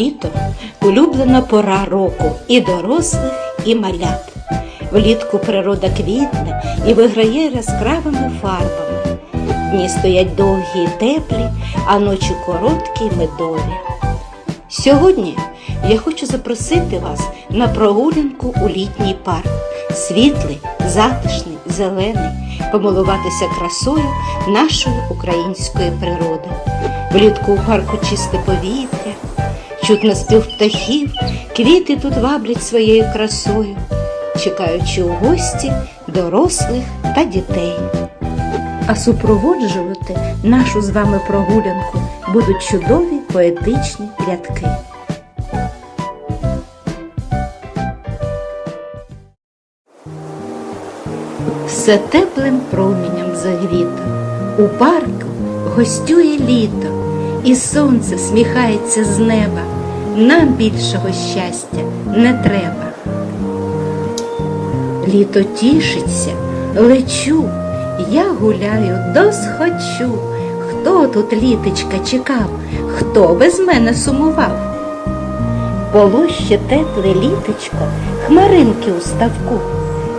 Літо улюблена пора року і дорослих, і малят. Влітку природа квітне і виграє яскравими фарбами. Дні стоять довгі і теплі, а ночі короткі й медові. Сьогодні я хочу запросити вас на прогулянку у літній парк. Світлий, затишний, зелений, помилуватися красою нашої української природи. Влітку у парку чисте повітря, чутно спів птахів, квіти тут ваблять своєю красою, чекаючи у гості дорослих та дітей. А супроводжувати нашу з вами прогулянку будуть чудові поетичні рядки. Все теплим променем загріто, у парку гостює літо, і сонце сміхається з неба. Нам більшого щастя не треба. Літо тішиться, лечу, я гуляю досхочу. Хто тут літочка чекав, хто без мене сумував? Полуще тепле літочко, хмаринки у ставку,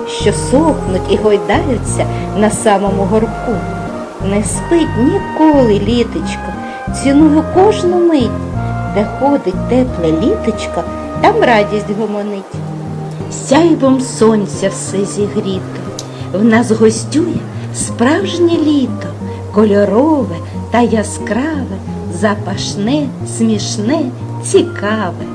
що сохнуть і гойдаються на самому горбку. Не спить ніколи літочко, цінує кожну мить, де ходить тепле літочко, там радість гомонить. Сяйвом сонця все зігріто, в нас гостює справжнє літо, кольорове та яскраве, запашне, смішне, цікаве.